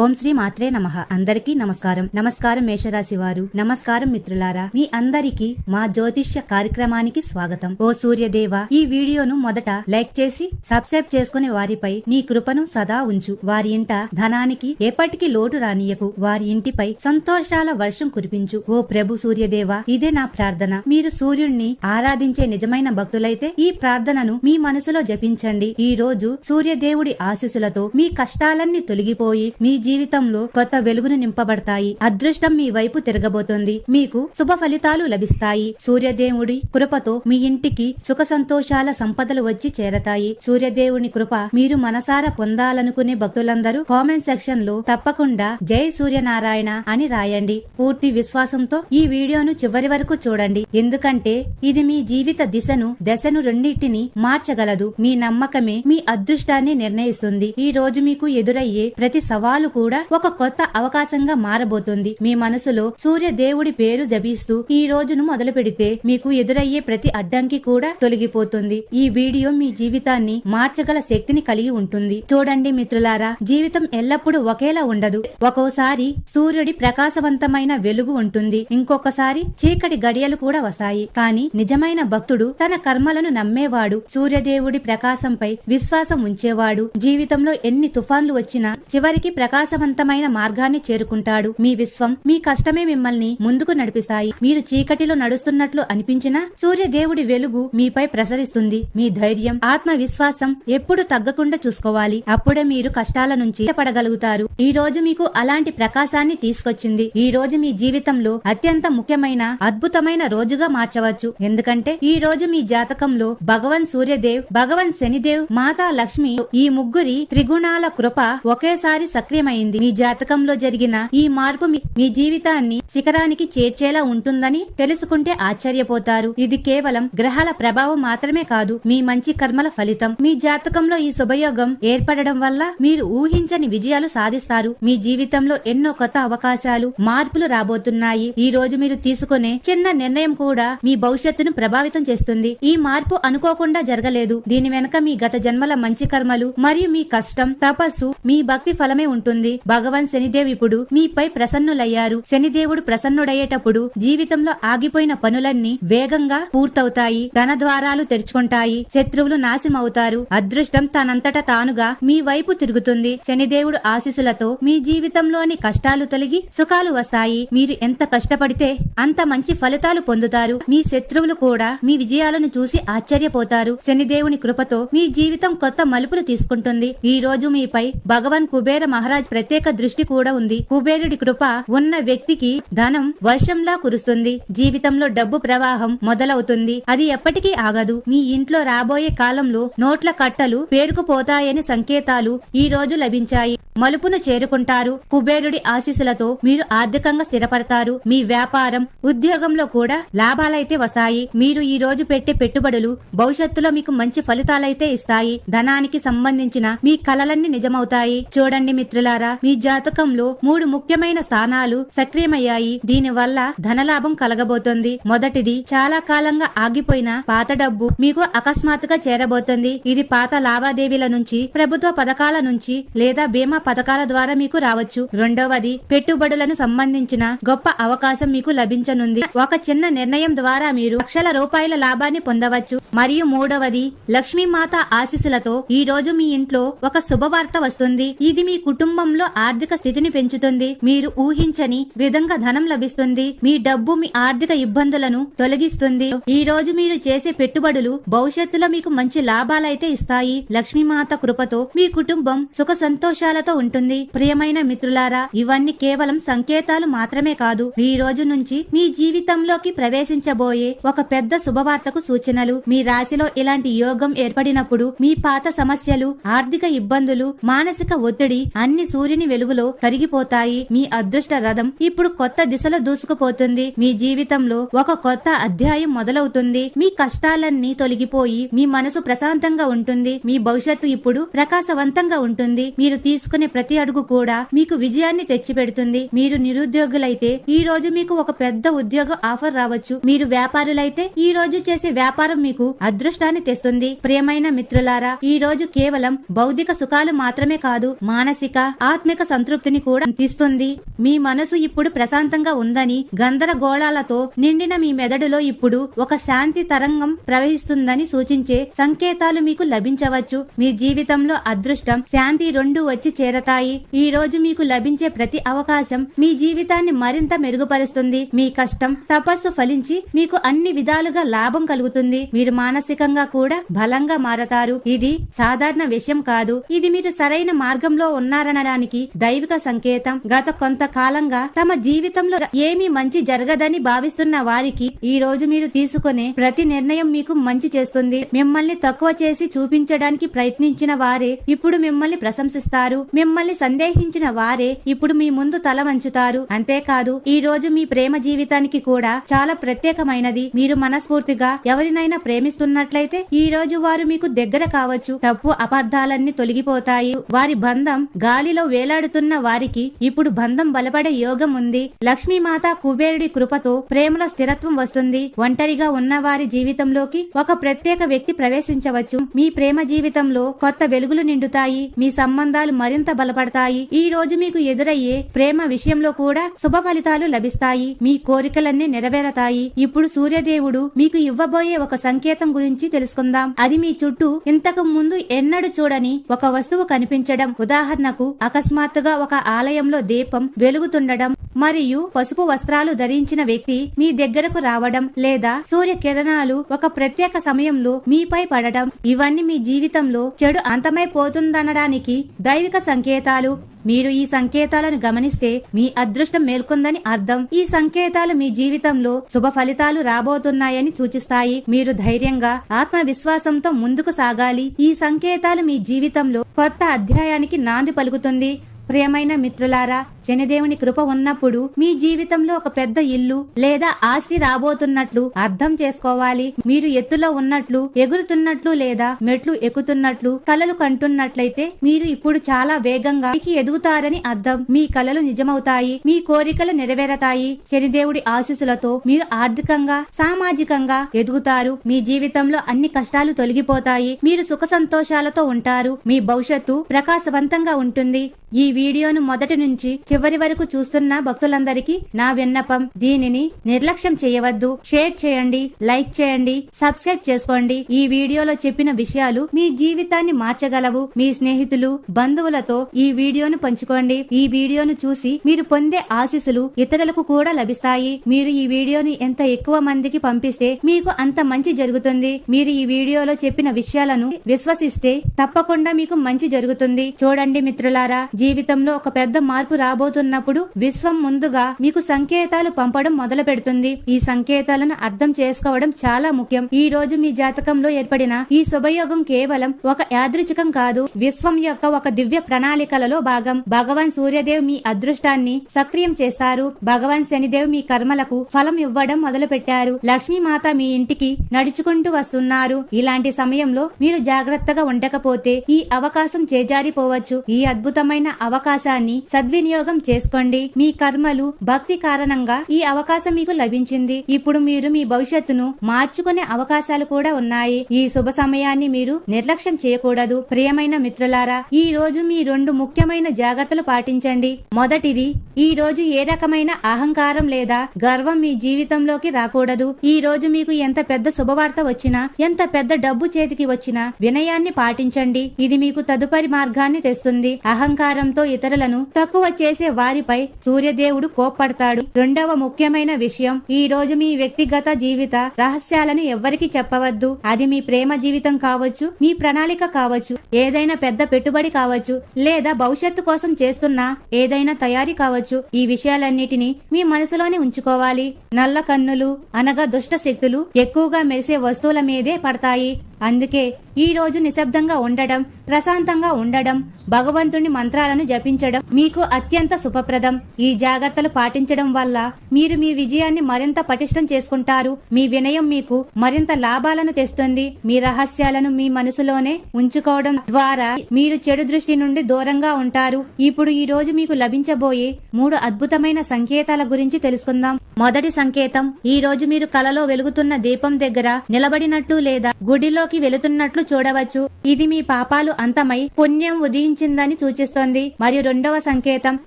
ఓం శ్రీ మాత్రే నమః. అందరికీ నమస్కారం. నమస్కారం మేషరాశి వారు నమస్కారం మిత్రులారా. మీ అందరికీ మా జ్యోతిష్య కార్యక్రమానికి స్వాగతం. ఓ సూర్యదేవ ఈ వీడియోను మొదట లైక్ చేసి సబ్స్క్రైబ్ చేసుకునే వారిపై నీ కృపను సదా ఉంచు. వారి ఇంట ధనానికి ఎప్పటికీ లోటు రానియకు. వారి ఇంటిపై సంతోషాల వర్షం కురిపించు. ఓ ప్రభు సూర్యదేవ ఇదే నా ప్రార్థన. మీరు సూర్యుణ్ణి ఆరాధించే నిజమైన భక్తులైతే ఈ ప్రార్థనను మీ మనసులో జపించండి. ఈ రోజు సూర్యదేవుడి ఆశీస్సులతో మీ కష్టాలన్నీ తొలగిపోయి మీ జీవితంలో కొత్త వెలుగును నింపబడతాయి. అదృష్టం మీ వైపు తిరగబోతోంది. మీకు శుభ ఫలితాలు లభిస్తాయి. సూర్యదేవుడి కృపతో మీ ఇంటికి సుఖ సంతోషాల సంపదలు వచ్చి చేరతాయి. సూర్యదేవుని కృప మీరు మనసారా పొందాలనుకునే భక్తులందరూ కామెంట్ సెక్షన్లో తప్పకుండా జై సూర్యనారాయణ అని రాయండి. పూర్తి విశ్వాసంతో ఈ వీడియోను చివరి వరకు చూడండి. ఎందుకంటే ఇది మీ జీవిత దిశను దశను రెండింటిని మార్చగలదు. మీ నమ్మకమే మీ అదృష్టాన్ని నిర్ణయిస్తుంది. ఈ రోజు మీకు ఎదురయ్యే ప్రతి సవాలు కూడా ఒక కొత్త అవకాశంగా మారబోతుంది. మీ మనసులో సూర్య దేవుడి పేరు జపిస్తూ ఈ రోజును మొదలు పెడితే మీకు ఎదురయ్యే ప్రతి అడ్డంకి కూడా తొలగిపోతుంది. ఈ వీడియో మీ జీవితాన్ని మార్చగల శక్తిని కలిగి ఉంటుంది. చూడండి మిత్రులారా జీవితం ఎల్లప్పుడూ ఒకేలా ఉండదు. ఒక్కోసారి సూర్యుడి ప్రకాశవంతమైన వెలుగు ఉంటుంది. ఇంకొకసారి చీకటి గడియలు కూడా వస్తాయి. కానీ నిజమైన భక్తుడు తన కర్మలను నమ్మేవాడు. సూర్యదేవుడి ప్రకాశంపై విశ్వాసం ఉంచేవాడు. జీవితంలో ఎన్ని తుఫాన్లు వచ్చినా చివరికి ప్రకాశవంతమైన మార్గాన్ని చేరుకుంటాడు. మీ విశ్వం మీ కష్టమే మిమ్మల్ని ముందుకు నడిపిస్తాయి. మీరు చీకటిలో నడుస్తున్నట్లు అనిపించినా సూర్యదేవుడి వెలుగు మీపై ప్రసరిస్తుంది. మీ ధైర్యం ఆత్మవిశ్వాసం ఎప్పుడు తగ్గకుండా చూసుకోవాలి. అప్పుడే మీరు కష్టాల నుంచి పడగలుగుతారు ఈ రోజు మీకు అలాంటి ప్రకాశాన్ని తీసుకొచ్చింది. ఈ రోజు మీ జీవితంలో అత్యంత ముఖ్యమైన అద్భుతమైన రోజుగా మార్చవచ్చు. ఎందుకంటే ఈ రోజు మీ జాతకంలో భగవాన్ సూర్యదేవ్ భగవన్ శనిదేవ్ మాతా లక్ష్మి ఈ ముగ్గురి త్రిగుణాల కృప ఒకేసారి సక్రియమైంది మీ జాతకంలో జరిగిన ఈ మార్పు మీ- మీ జీవితాన్ని శిఖరానికి చేర్చేలా ఉంటుందని తెలుసుకుంటే ఆశ్చర్యపోతారు. ఇది కేవలం గ్రహాల ప్రభావం మాత్రమే కాదు మీ మంచి కర్మల ఫలితం. మీ జాతకంలో ఈ శుభయోగం ఏర్పడడం వల్ల మీరు ఊహించని విజయాలు సాధిస్తారు. మీ జీవితంలో ఎన్నో కొత్త అవకాశాలు మార్పులు రాబోతున్నాయి. ఈ రోజు మీరు తీసుకునే చిన్న నిర్ణయం కూడా మీ భవిష్యత్తును ప్రభావితం చేస్తుంది. ఈ మార్పు అనుకోకుండా జరగలేదు. దీని వెనక మీ గత జన్మల మంచి కర్మలు మరియు మీ కష్టం తపస్సు మీ భక్తి ఫలమే ఉంటుంది. భగవాన్ శనిదేవ్ ఇప్పుడు మీపై ప్రసన్నులయ్యారు. శనిదేవుడు ప్రసన్నుడయ్యేటప్పుడు జీవితంలో ఆగిపోయిన పనులన్నీ వేగంగా పూర్తవుతాయి. ధన ద్వారాలు తెరుచుకుంటాయి. శత్రువులు నాశమవుతారు అదృష్టం తనంతట తానుగా మీ వైపు తిరుగుతుంది. శనిదేవుడు ఆశీసులతో మీ జీవితంలోని కష్టాలు తొలగి సుఖాలు వస్తాయి. మీరు ఎంత కష్టపడితే అంత మంచి ఫలితాలు పొందుతారు. మీ శత్రువులు కూడా మీ విజయాలను చూసి ఆశ్చర్యపోతారు. శనిదేవుని కృపతో మీ జీవితం కొత్త మలుపులు తీసుకుంటుంది. ఈ రోజు మీపై భగవాన్ కుబేర మహారాజ్ ప్రత్యేక దృష్టి కూడా ఉంది. కుబేరుడి కృప ఉన్న వ్యక్తికి ధనం వర్షంలా కురుస్తుంది. జీవితంలో డబ్బు ప్రవాహం మొదలవుతుంది. అది ఎప్పటికీ ఆగదు. మీ ఇంట్లో రాబోయే కాలంలో నోట్ల కట్టలు పేరుకుపోతాయని సంకేతాలు ఈ రోజు లభించాయి. మలుపును చేరుకుంటారు. కుబేరుడి ఆశీస్సులతో మీరు ఆర్థికంగా స్థిరపడతారు. మీ వ్యాపారం ఉద్యోగంలో కూడా లాభాలైతే వస్తాయి. మీరు ఈ రోజు పెట్టే పెట్టుబడులు భవిష్యత్తులో మీకు మంచి ఫలితాలైతే ఇస్తాయి. ధనానికి సంబంధించిన మీ కలలన్నీ నిజమవుతాయి. చూడండి మిత్రులారా మీ జాతకంలో మూడు ముఖ్యమైన స్థానాలు సక్రియమయ్యాయి. దీని వల్ల ధనలాభం కలగబోతోంది. మొదటిది చాలా కాలంగా ఆగిపోయిన పాత డబ్బు మీకు అకస్మాత్తుగా చేరబోతుంది. ఇది పాత లావాదేవీల నుంచి ప్రభుత్వ పథకాల నుంచి లేదా బీమా పథకాల ద్వారా మీకు రావచ్చు. రెండవది పెట్టుబడులను సంబంధించిన గొప్ప అవకాశం మీకు లభించనుంది. ఒక చిన్న నిర్ణయం ద్వారా మీరు లక్షల రూపాయల లాభాన్ని పొందవచ్చు. మరియు మూడవది లక్ష్మీమాత ఆశీస్సులతో ఈ రోజు మీ ఇంట్లో ఒక శుభవార్త వస్తుంది. ఇది మీ కుటుంబంలో ఆర్థిక స్థితిని పెంచుతుంది. మీరు ఊహించని విధంగా ధనం లభిస్తుంది. మీ డబ్బు మీ ఆర్థిక ఇబ్బందులను తొలగిస్తుంది. ఈ రోజు మీరు చేసే పెట్టుబడులు భవిష్యత్తులో మీకు మంచి లాభాలైతే ఇస్తాయి. లక్ష్మీమాత కృపతో మీ కుటుంబం సుఖ సంతోషాలతో ఉంటుంది. ప్రియమైన మిత్రులారా ఇవన్నీ కేవలం సంకేతాలు మాత్రమే కాదు. ఈ రోజు నుంచి మీ జీవితంలోకి ప్రవేశించబోయే ఒక పెద్ద శుభవార్తకు సూచనలు. మీ రాశిలో ఇలాంటి యోగం ఏర్పడినప్పుడు మీ పాత సమస్యలు ఆర్థిక ఇబ్బందులు మానసిక ఒత్తిడి అన్ని సూర్యుని వెలుగులో కరిగిపోతాయి. మీ అదృష్ట రథం ఇప్పుడు కొత్త దిశలో దూసుకుపోతుంది. మీ జీవితంలో ఒక కొత్త అధ్యాయం మొదలవుతుంది. మీ కష్టాలన్నీ తొలగిపోయి మీ మనసు ప్రశాంతంగా ఉంటుంది. మీ భవిష్యత్తు ఇప్పుడు ప్రకాశవంతంగా ఉంటుంది. మీరు తీసుకునే ప్రతి అడుగు కూడా మీకు విజయాన్ని తెచ్చిపెడుతుంది. మీరు నిరుద్యోగులైతే ఈ రోజు మీకు ఒక పెద్ద ఉద్యోగ ఆఫర్ రావచ్చు. మీరు వ్యాపారులైతే ఈ రోజు చేసే వ్యాపారం మీకు అదృష్టాన్ని తెస్తుంది. ప్రియమైన మిత్రులారా ఈ రోజు కేవలం భౌతిక సుఖాలు మాత్రమే కాదు మానసిక ఆత్మిక సంతృప్తిని కూడా అందిస్తుంది. మీ మనసు ఇప్పుడు ప్రశాంతంగా ఉందని గందరగోళాలతో నిండిన మీ మెదడులో ఇప్పుడు ఒక శాంతి తరంగం ప్రవహిస్తుందని సూచించే సంకేతాలు మీకు లభించవచ్చు. మీ జీవితంలో అదృష్టం శాంతి రెండు వచ్చి చేరతాయి. ఈ రోజు మీకు లభించే ప్రతి అవకాశం మీ జీవితాన్ని మరింత మెరుగుపరుస్తుంది. మీ కష్టం తపస్సు ఫలించి మీకు అన్ని విధాలుగా లాభం కలుగుతుంది. మీరు మానసికంగా కూడా బలంగా మారతారు. ఇది సాధారణ విషయం కాదు. ఇది మీరు సరైన మార్గంలో ఉన్నారనడానికి దైవిక సంకేతం. గత కొంతకాలంగా తమ జీవితంలో ఏమీ మంచి జరగదని భావిస్తున్న వారికి ఈ రోజు మీరు తీసుకునే ప్రతి నిర్ణయం మీకు మంచి చేస్తుంది. మిమ్మల్ని తక్కువ చేసి చూపించడానికి ప్రయత్నించిన వారే ఇప్పుడు మిమ్మల్ని ప్రశంసిస్తారు. మిమ్మల్ని సందేహించిన వారే ఇప్పుడు మీ ముందు తల వంచుతారు. అంతేకాదు ఈ రోజు మీ ప్రేమ జీవితానికి కూడా చాలా ప్రత్యేకమైనది. మీరు మనస్ఫూర్తిగా ఎవరినైనా ప్రేమిస్తున్నట్లయితే ఈ రోజు వారు మీకు దగ్గర కావచ్చు. తప్పు అబద్ధాలన్నీ తొలగిపోతాయి. వారి బంధం గాలిలో వేలాడుతున్న వారికి ఇప్పుడు బంధం బలపడే యోగం ఉంది లక్ష్మీమాత కుబేరుడి కృపతో ప్రేమలో స్థిరత్వం వస్తుంది. ఒంటరిగా ఉన్న వారి జీవితంలోకి ఒక ప్రత్యేక వ్యక్తి ప్రవేశించవచ్చు. మీ ప్రేమ జీవితంలో కొత్త వెలుగులు నిండుతాయి. మీ సంబంధాలు మరింత బలపడతాయి. ఈ రోజు మీకు ఎదురయ్యే ప్రేమ విషయంలో కూడా శుభ ఫలితాలు లభిస్తాయి. మీ కోరికలన్నీ నెరవేరతాయి. ఇప్పుడు సూర్యదేవుడు మీకు ఇవ్వబోయే ఒక సంకేతం గురించి తెలుసుకుందాం. అది మీ చుట్టూ ఇంతకు ముందు ఎన్నడూ చూడని ఒక వస్తువు కనిపించడం. ఉదాహరణకు అకస్మాత్తుగా ఒక ఆలయంలో దీపం వెలుగుతుండడం మరియు పసుపు వస్త్రాలు ధరించిన వ్యక్తి మీ దగ్గరకు రావడం లేదా సూర్య కిరణాలు ఒక ప్రత్యేక సమయంలో మీపై పడడం ఇవన్నీ మీ జీవితంలో చెడు అంతమైపోతుందనడానికి దైవిక సంకేతాలు మీరు ఈ సంకేతాలను గమనిస్తే మీ అదృష్టం మేల్కొందని అర్థం. ఈ సంకేతాలు మీ జీవితంలో శుభ ఫలితాలు రాబోతున్నాయని సూచిస్తాయి. మీరు ధైర్యంగా ఆత్మవిశ్వాసంతో ముందుకు సాగాలి. ఈ సంకేతాలు మీ జీవితంలో కొత్త అధ్యాయానికి నాంది పలుకుతుంది. ప్రియమైన మిత్రులారా శనిదేవుని కృప ఉన్నప్పుడు మీ జీవితంలో ఒక పెద్ద ఇల్లు లేదా ఆస్తి రాబోతున్నట్లు అర్థం చేసుకోవాలి. మీరు ఎత్తులో ఉన్నట్లు ఎగురుతున్నట్లు లేదా మెట్లు ఎక్కుతున్నట్లు కలలు కంటున్నట్లయితే మీరు ఇప్పుడు చాలా వేగంగా ఎదుగుతారని అర్థం. మీ కలలు నిజమవుతాయి మీ కోరికలు నెరవేరతాయి. శనిదేవుడి ఆశీస్సులతో మీరు ఆర్థికంగా సామాజికంగా ఎదుగుతారు. మీ జీవితంలో అన్ని కష్టాలు తొలగిపోతాయి. మీరు సుఖ సంతోషాలతో ఉంటారు. మీ భవిష్యత్తు ప్రకాశవంతంగా ఉంటుంది. ఈ వీడియోను మొదటి నుంచి చివరి వరకు చూస్తున్న భక్తులందరికీ నా విన్నపం దీనిని నిర్లక్ష్యం చేయవద్దు. షేర్ చేయండి లైక్ చేయండి సబ్స్క్రైబ్ చేసుకోండి. ఈ వీడియోలో చెప్పిన విషయాలు మీ జీవితాన్ని మార్చగలవు. మీ స్నేహితులు బంధువులతో ఈ వీడియోను పంచుకోండి. ఈ వీడియోను చూసి మీరు పొందే ఆశీస్సులు ఇతరులకు కూడా లభిస్తాయి. మీరు ఈ వీడియోని ఎంత ఎక్కువ మందికి పంపిస్తే మీకు అంత మంచి జరుగుతుంది. మీరు ఈ వీడియోలో చెప్పిన విషయాలను విశ్వసిస్తే తప్పకుండా మీకు మంచి జరుగుతుంది. చూడండి మిత్రులారా జీవితంలో ఒక పెద్ద మార్పు రాబోతున్నప్పుడు విశ్వం ముందుగా మీకు సంకేతాలు పంపడం మొదలు పెడుతుంది ఈ సంకేతాలను అర్థం చేసుకోవడం చాలా ముఖ్యం. ఈ రోజు మీ జాతకంలో ఏర్పడిన ఈ శుభయోగం కేవలం ఒక యాదృచికం కాదు. విశ్వం యొక్క ఒక దివ్య ప్రణాళికలలో భాగం. భగవాన్ సూర్యదేవ్ మీ అదృష్టాన్ని సక్రియం చేస్తారు. భగవాన్ శనిదేవ్ మీ కర్మలకు ఫలం ఇవ్వడం మొదలు పెట్టారు లక్ష్మీమాత మీ ఇంటికి నడుచుకుంటూ వస్తున్నారు. ఇలాంటి సమయంలో మీరు జాగ్రత్తగా ఉండకపోతే ఈ అవకాశం చేజారిపోవచ్చు. ఈ అద్భుతమైన అవకాశాన్ని సద్వినియోగం చేసుకోండి. మీ కర్మలు భక్తి కారణంగా ఈ అవకాశం మీకు లభించింది. ఇప్పుడు మీరు మీ భవిష్యత్తును మార్చుకునే అవకాశాలు కూడా ఉన్నాయి. ఈ శుభ సమయాన్ని మీరు నిర్లక్ష్యం చేయకూడదు. ప్రియమైన మిత్రులారా ఈ రోజు మీ రెండు ముఖ్యమైన జాగ్రత్తలు పాటించండి. మొదటిది ఈ రోజు ఏ రకమైన అహంకారం లేదా గర్వం మీ జీవితంలోకి రాకూడదు. ఈ రోజు మీకు ఎంత పెద్ద శుభవార్త వచ్చినా ఎంత పెద్ద డబ్బు చేతికి వచ్చినా వినయాన్ని పాటించండి. ఇది మీకు తదుపరి మార్గాన్ని తెస్తుంది. అహంకారంతో ఇతరులను తక్కువ చేసే వారిపై సూర్యదేవుడు కోప్పడతాడు. రెండవ ముఖ్యమైన విషయం ఈ రోజు మీ వ్యక్తిగత జీవిత రహస్యాలను ఎవ్వరికి చెప్పవద్దు. అది మీ ప్రేమ జీవితం కావచ్చు మీ ప్రణాళిక కావచ్చు ఏదైనా పెద్ద పెట్టుబడి కావచ్చు లేదా భవిష్యత్తు కోసం చేస్తున్న ఏదైనా తయారీ కావచ్చు. ఈ విషయాలన్నిటినీ మీ మనసులోనే ఉంచుకోవాలి. నల్ల కన్నులు అనగా దుష్ట శక్తులు ఎక్కువగా మెరిసే వస్తువుల మీదే పడతాయి. అందుకే ఈరోజు నిశ్శబ్దంగా ఉండడం ప్రశాంతంగా ఉండడం భగవంతుని మంత్రాలను జపించడం మీకు అత్యంత శుభప్రదం. ఈ జాగ్రత్తలు పాటించడం వల్ల మీరు మీ విజయాన్ని మరింత పటిష్టం చేసుకుంటారు. మీ వినయం మీకు మరింత లాభాలను తెస్తుంది. మీ రహస్యాలను మీ మనసులోనే ఉంచుకోవడం ద్వారా మీరు చెడు దృష్టి నుండి దూరంగా ఉంటారు. ఇప్పుడు ఈ రోజు మీకు లభించబోయే మూడు అద్భుతమైన సంకేతాల గురించి తెలుసుకుందాం. మొదటి సంకేతం ఈ రోజు మీరు కలలో వెలుగుతున్న దీపం దగ్గర నిలబడినట్టు లేదా గుడిలో నరకంలోకి వెళుతున్నట్లు చూడవచ్చు. ఇది మీ పాపాలు అంతమై పుణ్యం ఉదయించిందని సూచిస్తోంది. మరియు రెండవ సంకేతం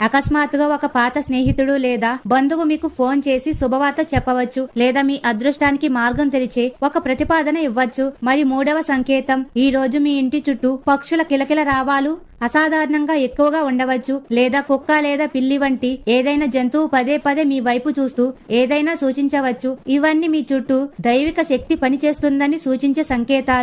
అకస్మాత్తుగా ఒక పాత స్నేహితుడు లేదా బంధువు మీకు ఫోన్ చేసి శుభవార్త చెప్పవచ్చు లేదా మీ అదృష్టానికి మార్గం తెరిచే ఒక ప్రతిపాదన ఇవ్వచ్చు. మరియు మూడవ సంకేతం ఈ రోజు మీ ఇంటి చుట్టూ పక్షుల కిలకిల రావాలు అసాధారణంగా ఎక్కువగా ఉండవచ్చు. లేదా కుక్క లేదా పిల్లి వంటి ఏదైనా జంతువు పదే పదే మీ వైపు చూస్తూ ఏదైనా సూచించవచ్చు. ఇవన్నీ మీ చుట్టూ దైవిక శక్తి పనిచేస్తుందని సూచించే సంకేతాలు.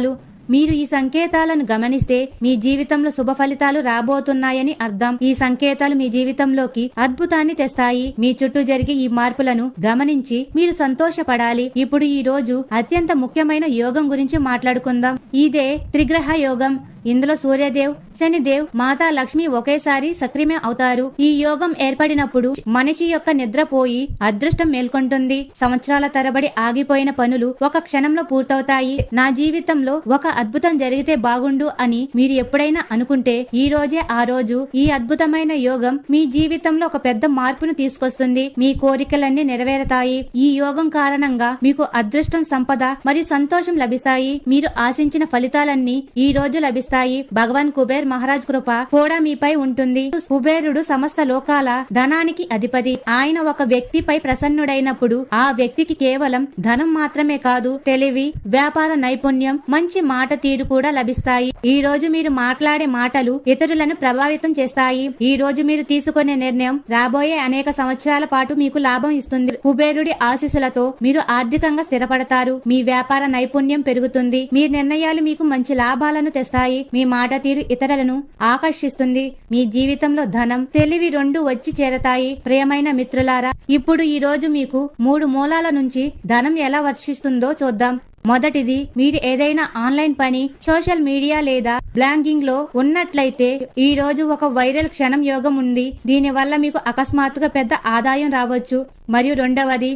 మీరు ఈ సంకేతాలను గమనిస్తే మీ జీవితంలో శుభ ఫలితాలు రాబోతున్నాయని అర్థం. ఈ సంకేతాలు మీ జీవితంలోకి అద్భుతాన్ని తెస్తాయి. మీ చుట్టూ జరిగే ఈ మార్పులను గమనించి మీరు సంతోషపడాలి. ఇప్పుడు ఈ రోజు అత్యంత ముఖ్యమైన యోగం గురించి మాట్లాడుకుందాం. ఇదే త్రిగ్రహ యోగం. ఇందులో సూర్యదేవ్ శనిదేవ్ మాతా లక్ష్మి ఒకేసారి సక్రియం అవుతారు. ఈ యోగం ఏర్పడినప్పుడు మనిషి యొక్క నిద్రపోయి అదృష్టం మేల్కొంటుంది. సంవత్సరాల తరబడి ఆగిపోయిన పనులు ఒక క్షణంలో పూర్తవుతాయి. నా జీవితంలో ఒక అద్భుతం జరిగితే బాగుండు అని మీరు ఎప్పుడైనా అనుకుంటే ఈ రోజే ఆ రోజు. ఈ అద్భుతమైన యోగం మీ జీవితంలో ఒక పెద్ద మార్పును తీసుకొస్తుంది. మీ కోరికలన్నీ నెరవేరతాయి. ఈ యోగం కారణంగా మీకు అదృష్టం సంపద మరియు సంతోషం లభిస్తాయి. మీరు ఆశించిన ఫలితాలన్నీ ఈ రోజు లభిస్తాయి. భగవాన్ కుబేర్ మహారాజ్ కృప కూడా మీపై ఉంటుంది. కుబేరుడు సమస్త లోకాల ధనానికి అధిపతి. ఆయన ఒక వ్యక్తిపై ప్రసన్నుడైనప్పుడు ఆ వ్యక్తికి కేవలం ధనం మాత్రమే కాదు తెలివి వ్యాపార నైపుణ్యం మంచి మాట తీరు కూడా లభిస్తాయి. ఈ రోజు మీరు మాట్లాడే మాటలు ఇతరులను ప్రభావితం చేస్తాయి. ఈ రోజు మీరు తీసుకునే నిర్ణయం రాబోయే అనేక సంవత్సరాల పాటు మీకు లాభం ఇస్తుంది. కుబేరుడి ఆశీస్సులతో మీరు ఆర్థికంగా స్థిరపడతారు. మీ వ్యాపార నైపుణ్యం పెరుగుతుంది. మీ నిర్ణయాలు మీకు మంచి లాభాలను తెస్తాయి. మీ మాట తీరు ఇతరులను ఆకర్షిస్తుంది. మీ జీవితంలో ధనం తెలివి రెండు వచ్చి చేరతాయి. ప్రియమైన మిత్రులారా ఇప్పుడు ఈ రోజు మీకు మూడు మూలాల నుంచి ధనం ఎలా వర్షిస్తుందో చూద్దాం. మొదటిది మీరు ఏదైనా ఆన్లైన్ పని సోషల్ మీడియా లేదా బ్లాంకింగ్లో ఉన్నట్లయితే ఈ రోజు ఒక వైరల్ క్షణం యోగం ఉంది. దీని వల్ల మీకు అకస్మాత్తుగా పెద్ద ఆదాయం రావచ్చు. మరియు రెండవది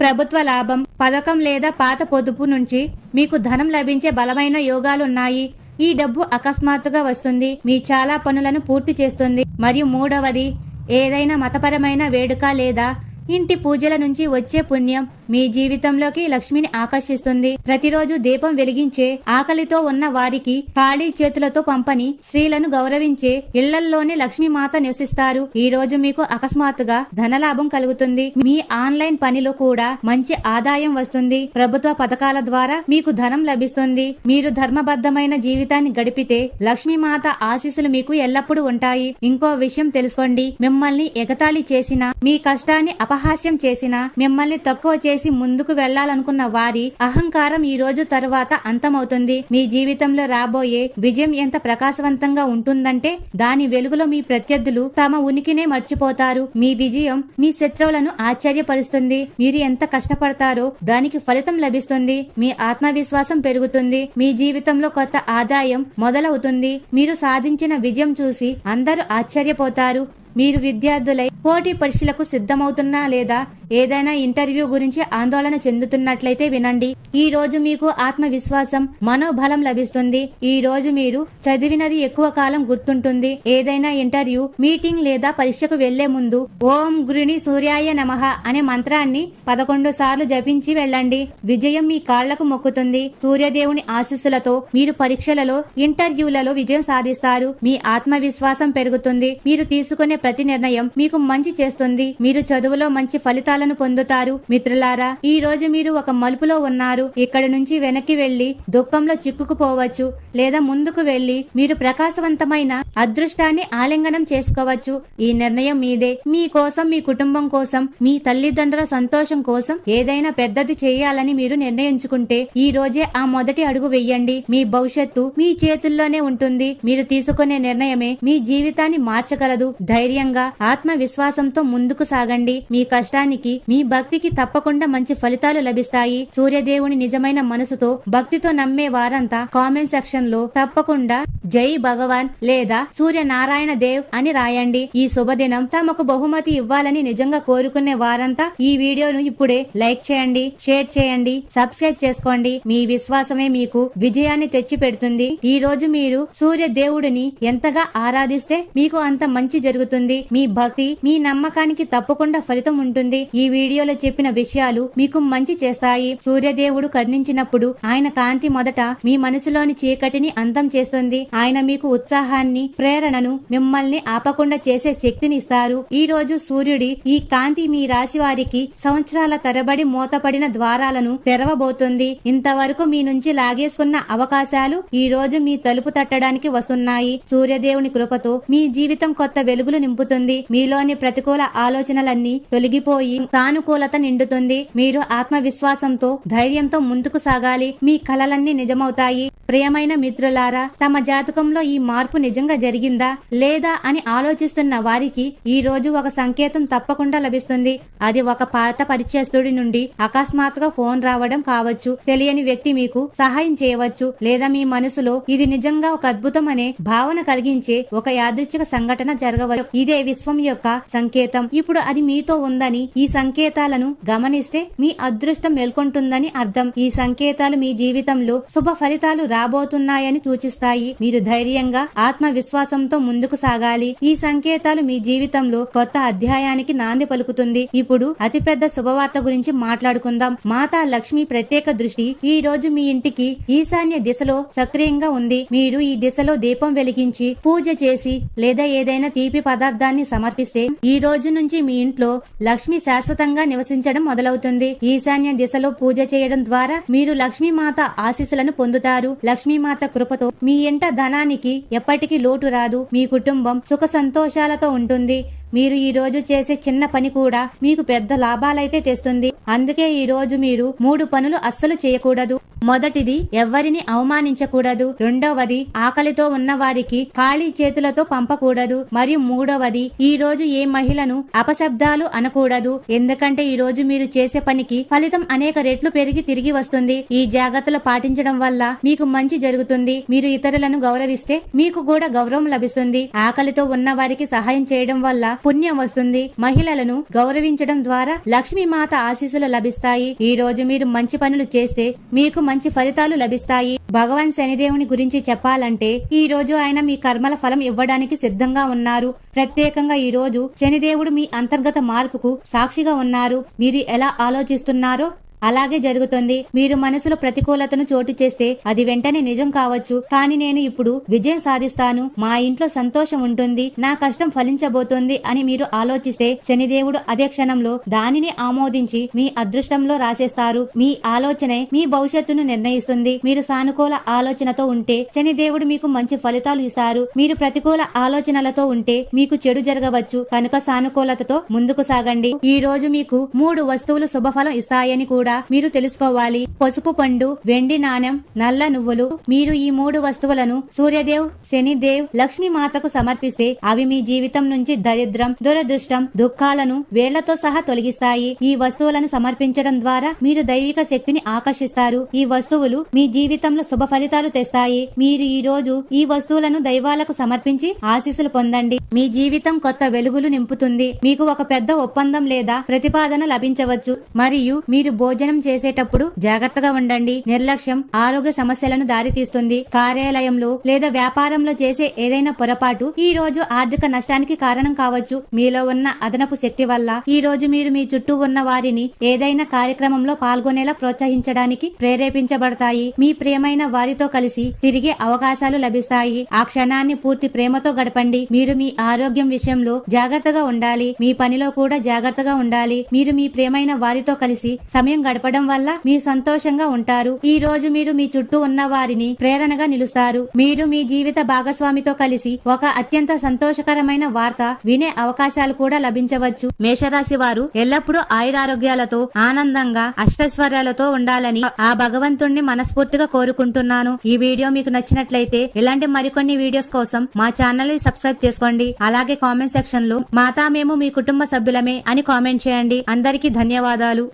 ప్రభుత్వ లాభం పథకం లేదా పాత పొదుపు నుంచి మీకు ధనం లభించే బలమైన యోగాలున్నాయి ఈ డబ్బు అకస్మాత్తుగా వస్తుంది. మీ చాలా పనులను పూర్తి చేస్తుంది. మరియు మూడవది ఏదైనా మతపరమైన వేడుక లేదా ఇంటి పూజల నుంచి వచ్చే పుణ్యం మీ జీవితంలోకి లక్ష్మిని ఆకర్షిస్తుంది. ప్రతిరోజు దీపం వెలిగించే ఆకలితో ఉన్న వారికి ఖాళీ చేతులతో పంపని స్త్రీలను గౌరవించే ఇళ్ళల్లోనే లక్ష్మీమాత నివసిస్తారు. ఈ రోజు మీకు అకస్మాత్తుగా ధనలాభం కలుగుతుంది. మీ ఆన్లైన్ పనిలో కూడా మంచి ఆదాయం వస్తుంది. ప్రభుత్వ పథకాల ద్వారా మీకు ధనం లభిస్తుంది. మీరు ధర్మబద్ధమైన జీవితాన్ని గడిపితే లక్ష్మీమాత ఆశీస్సులు మీకు ఎల్లప్పుడూ ఉంటాయి. ఇంకో విషయం తెలుసుకోండి. మిమ్మల్ని ఎగతాళి చేసిన మీ కష్టాన్ని అపహాస్యం చేసిన మిమ్మల్ని తక్కువ చేసి ముందుకు వెళ్ళాలనుకున్న వారి అహంకారం ఈ రోజు తరువాత అంతమవుతుంది. మీ జీవితంలో రాబోయే విజయం ఎంత ప్రకాశవంతంగా ఉంటుందంటే దాని వెలుగులో మీ ప్రత్యర్థులు తమ ఉనికినే మర్చిపోతారు. మీ విజయం మీ శత్రువులను ఆశ్చర్యపరుస్తుంది. మీరు ఎంత కష్టపడతారో దానికి ఫలితం లభిస్తుంది. మీ ఆత్మవిశ్వాసం పెరుగుతుంది. మీ జీవితంలో కొత్త ఆదాయం మొదలవుతుంది. మీరు సాధించిన విజయం చూసి అందరూ ఆశ్చర్యపోతారు. మీరు విద్యార్థులై పోటీ పరీక్షలకు సిద్ధమవుతున్నా లేదా ఏదైనా ఇంటర్వ్యూ గురించి ఆందోళన చెందుతున్నట్లయితే వినండి. ఈ రోజు మీకు ఆత్మవిశ్వాసం మనోబలం లభిస్తుంది. ఈ రోజు మీరు చదివినది ఎక్కువ కాలం గుర్తుంటుంది. ఏదైనా ఇంటర్వ్యూ మీటింగ్ లేదా పరీక్షకు వెళ్ళే ముందు ఓం గురుని సూర్యాయ నమః అనే మంత్రాన్ని పదకొండు సార్లు జపించి వెళ్ళండి. విజయం మీ కాళ్ళకు మొక్కుతుంది. సూర్యదేవుని ఆశీస్సులతో మీరు పరీక్షలలో ఇంటర్వ్యూలలో విజయం సాధిస్తారు. మీ ఆత్మవిశ్వాసం పెరుగుతుంది. మీరు తీసుకునే ప్రతి నిర్ణయం మీకు మంచి చేస్తుంది. మీరు చదువులో మంచి ఫలితాలను పొందుతారు. మిత్రులారా ఈ రోజు మీరు ఒక మలుపులో ఉన్నారు. ఇక్కడ నుంచి వెనక్కి వెళ్ళి దుఃఖంలో చిక్కుకుపోవచ్చు. లేదా ముందుకు వెళ్ళి మీరు ప్రకాశవంతమైన అదృష్టాన్ని ఆలింగనం చేసుకోవచ్చు. ఈ నిర్ణయం మీదే. మీ కోసం మీ కుటుంబం కోసం మీ తల్లిదండ్రుల సంతోషం కోసం ఏదైనా పెద్దది చేయాలని మీరు నిర్ణయించుకుంటే ఈ రోజే ఆ మొదటి అడుగు వెయ్యండి మీ భవిష్యత్తు మీ చేతుల్లోనే ఉంటుంది. మీరు తీసుకునే నిర్ణయమే మీ జీవితాన్ని మార్చగలదు. ధైర్యం ధైర్యంగా ఆత్మవిశ్వాసంతో ముందుకు సాగండి. మీ కష్టానికి మీ భక్తికి తప్పకుండా మంచి ఫలితాలు లభిస్తాయి. సూర్యదేవుని నిజమైన మనసుతో భక్తితో నమ్మే వారంతా కామెంట్ సెక్షన్లో తప్పకుండా జై భగవాన్ లేదా సూర్య నారాయణ దేవ్ అని రాయండి. ఈ శుభదినం తమకు బహుమతి ఇవ్వాలని నిజంగా కోరుకునే వారంతా ఈ వీడియోను ఇప్పుడే లైక్ చేయండి షేర్ చేయండి సబ్స్క్రైబ్ చేసుకోండి. మీ విశ్వాసమే మీకు విజయాన్ని తెచ్చి పెడుతుంది ఈ రోజు మీరు సూర్య దేవుడిని ఎంతగా ఆరాధిస్తే మీకు అంత మంచి జరుగుతుంది. మీ భక్తి మీ నమ్మకానికి తప్పకుండా ఫలితం ఉంటుంది. ఈ వీడియోలో చెప్పిన విషయాలు మీకు మంచి చేస్తాయి. సూర్యదేవుడు కర్ణించినప్పుడు ఆయన కాంతి మొదట మీ మనసులోని చీకటిని అంతం చేస్తుంది. ఆయన మీకు ఉత్సాహాన్ని ప్రేరణను మిమ్మల్ని ఆపకుండా చేసే శక్తిని ఇస్తారు. ఈ రోజు సూర్యుడి ఈ కాంతి మీ రాశి వారికి సంవత్సరాల తరబడి మూతపడిన ద్వారాలను తెరవబోతుంది. ఇంతవరకు మీ నుంచి లాగేసుకున్న అవకాశాలు ఈ రోజు మీ తలుపు తట్టడానికి వస్తున్నాయి. సూర్యదేవుని కృపతో మీ జీవితం కొత్త వెలుగులు నింపుతుంది. మీలోని ప్రతికూల ఆలోచనలన్నీ తొలగిపోయి సానుకూలత నిండుతుంది. మీరు ఆత్మవిశ్వాసంతో ధైర్యంతో ముందుకు సాగాలి. మీ కలలన్నీ నిజమవుతాయి. ప్రియమైన మిత్రులారా తమ జాతకంలో ఈ మార్పు నిజంగా జరిగిందా లేదా అని ఆలోచిస్తున్న వారికి ఈ రోజు ఒక సంకేతం తప్పకుండా లభిస్తుంది. అది ఒక పాత పరిచయస్తుడి నుండి అకస్మాత్తుగా ఫోన్ రావడం కావచ్చు. తెలియని వ్యక్తి మీకు సహాయం చేయవచ్చు. లేదా మీ మనసులో ఇది నిజంగా ఒక అద్భుతం అనే భావన కలిగించే ఒక యాదృచ్ఛిక సంఘటన జరగవచ్చు. ఇదే విశ్వం యొక్క సంకేతం. ఇప్పుడు అది మీతో ఉందని ఈ సంకేతాలను గమనిస్తే మీ అదృష్టం మేల్కొంటుందని అర్థం. ఈ సంకేతాలు మీ జీవితంలో శుభ ఫలితాలు రాబోతున్నాయని సూచిస్తాయి. మీరు ధైర్యంగా ఆత్మవిశ్వాసంతో ముందుకు సాగాలి. ఈ సంకేతాలు మీ జీవితంలో కొత్త అధ్యాయానికి నాంది పలుకుతుంది. ఇప్పుడు అతిపెద్ద శుభవార్త గురించి మాట్లాడుకుందాం. మాతా లక్ష్మి ప్రత్యేక దృష్టి. ఈ రోజు మీ ఇంటికి ఈశాన్య దిశలో సక్రియంగా ఉంది. మీరు ఈ దిశలో దీపం వెలిగించి పూజ చేసి లేదా ఏదైనా తీపి పదార్థాన్ని సమర్పిస్తే ఈ రోజు నుంచి మీ ఇంట్లో లక్ష్మి శాశ్వతంగా నివసించడం మొదలవుతుంది. ఈశాన్య దిశలో పూజ చేయడం ద్వారా మీరు లక్ష్మీమాత ఆశీస్సులను పొందుతారు. లక్ష్మీమాత కృపతో మీ ఇంట ధనానికి ఎప్పటికీ లోటు రాదు. మీ కుటుంబం సుఖ సంతోషాలతో ఉంటుంది. మీరు ఈ రోజు చేసే చిన్న పని కూడా మీకు పెద్ద లాభాలైతే తెస్తుంది. అందుకే ఈ రోజు మీరు మూడు పనులు అస్సలు చేయకూడదు. మొదటిది ఎవ్వరిని అవమానించకూడదు. రెండవది ఆకలితో ఉన్న వారికి ఖాళీ చేతులతో పంపకూడదు. మరియు మూడవది ఈ రోజు ఏ మహిళను అపశబ్దాలు అనకూడదు. ఎందుకంటే ఈ రోజు మీరు చేసే పనికి ఫలితం అనేక రెట్లు పెరిగి తిరిగి వస్తుంది. ఈ జాగ్రత్తలు పాటించడం వల్ల మీకు మంచి జరుగుతుంది. మీరు ఇతరులను గౌరవిస్తే మీకు కూడా గౌరవం లభిస్తుంది. ఆకలితో ఉన్న వారికి సహాయం చేయడం వల్ల పుణ్యం వస్తుంది. మహిళలను గౌరవించడం ద్వారా లక్ష్మీమాత ఆశీస్సులు లభిస్తాయి. ఈ రోజు మీరు మంచి పనులు చేస్తే మీకు మంచి ఫలితాలు లభిస్తాయి. భగవాన్ శనిదేవుని గురించి చెప్పాలంటే ఈ రోజు ఆయన మీ కర్మల ఫలం ఇవ్వడానికి సిద్ధంగా ఉన్నారు. ప్రత్యేకంగా ఈ రోజు శనిదేవుడు మీ అంతర్గత మార్పుకు సాక్షిగా ఉన్నారు. మీరు ఎలా ఆలోచిస్తున్నారో అలాగే జరుగుతుంది. మీరు మనసులో ప్రతికూలతను చోటు చేస్తే అది వెంటనే నిజం కావచ్చు. కానీ నేను ఇప్పుడు విజయం సాధిస్తాను. మా ఇంట్లో సంతోషం ఉంటుంది. నా కష్టం ఫలించబోతోంది అని మీరు ఆలోచిస్తే శనిదేవుడు అదే క్షణంలో దానిని ఆమోదించి మీ అదృష్టంలో రాసేస్తారు. మీ ఆలోచనే మీ భవిష్యత్తును నిర్ణయిస్తుంది. మీరు సానుకూల ఆలోచనతో ఉంటే శనిదేవుడు మీకు మంచి ఫలితాలు ఇస్తారు. మీరు ప్రతికూల ఆలోచనలతో ఉంటే మీకు చెడు జరగవచ్చు. కనుక సానుకూలతతో ముందుకు సాగండి. ఈ రోజు మీకు మూడు వస్తువులు శుభఫలం ఇస్తాయని కూడా మీరు తెలుసుకోవాలి. పసుపు పండు వెండి నాణెం నల్ల నువ్వులు. మీరు ఈ మూడు వస్తువులను సూర్యదేవ్ శనిదేవ్ లక్ష్మీ మాతకు సమర్పిస్తే అవి మీ జీవితం నుంచి దరిద్రం దురదృష్టం దుఃఖాలను వేళ్ళతో సహా తొలగిస్తాయి. ఈ వస్తువులను సమర్పించడం ద్వారా మీరు దైవిక శక్తిని ఆకర్షిస్తారు. ఈ వస్తువులు మీ జీవితంలో శుభ ఫలితాలు తెస్తాయి. మీరు ఈ రోజు ఈ వస్తువులను దైవాలకు సమర్పించి ఆశీస్సులు పొందండి. మీ జీవితం కొత్త వెలుగులు నింపుతుంది. మీకు ఒక పెద్ద ఒప్పందం లేదా ప్రతిపాదన లభించవచ్చు. మరియు మీరు భోజనం భోజనం చేసేటప్పుడు జాగ్రత్తగా ఉండండి. నిర్లక్ష్యం ఆరోగ్య సమస్యలను దారితీస్తుంది. కార్యాలయంలో లేదా వ్యాపారంలో చేసే ఏదైనా పొరపాటు ఈ రోజు ఆర్థిక నష్టానికి కారణం కావచ్చు. మీలో ఉన్న అదనపు శక్తి వల్ల ఈ రోజు మీరు మీ చుట్టూ ఉన్న వారిని ఏదైనా కార్యక్రమంలో పాల్గొనేలా ప్రోత్సహించడానికి ప్రేరేపించబడతాయి. మీ ప్రియమైన వారితో కలిసి తిరిగే అవకాశాలు లభిస్తాయి. ఆ క్షణాన్ని పూర్తి ప్రేమతో గడపండి. మీరు మీ ఆరోగ్యం విషయంలో జాగ్రత్తగా ఉండాలి. మీ పనిలో కూడా జాగ్రత్తగా ఉండాలి. మీరు మీ ప్రియమైన వారితో కలిసి సమయం గడపడం వల్ల మీరు సంతోషంగా ఉంటారు. ఈ రోజు మీరు మీ చుట్టూ ఉన్న వారిని ప్రేరణగా నిలుస్తారు. మీరు మీ జీవిత భాగస్వామితో కలిసి ఒక అత్యంత సంతోషకరమైన వార్త వినే అవకాశాలు కూడా లభించవచ్చు. మేషరాశి వారు ఎల్లప్పుడూ ఆయురారోగ్యాలతో ఆనందంగా అష్టైశ్వర్యాలతో ఉండాలని ఆ భగవంతుణ్ణి మనస్ఫూర్తిగా కోరుకుంటున్నాను. ఈ వీడియో మీకు నచ్చినట్లయితే ఇలాంటి మరికొన్ని వీడియోస్ కోసం మా ఛానల్ని సబ్స్క్రైబ్ చేసుకోండి. అలాగే కామెంట్ సెక్షన్లో మాతా మేము మీ కుటుంబ సభ్యులమే అని కామెంట్ చేయండి. అందరికీ ధన్యవాదాలు.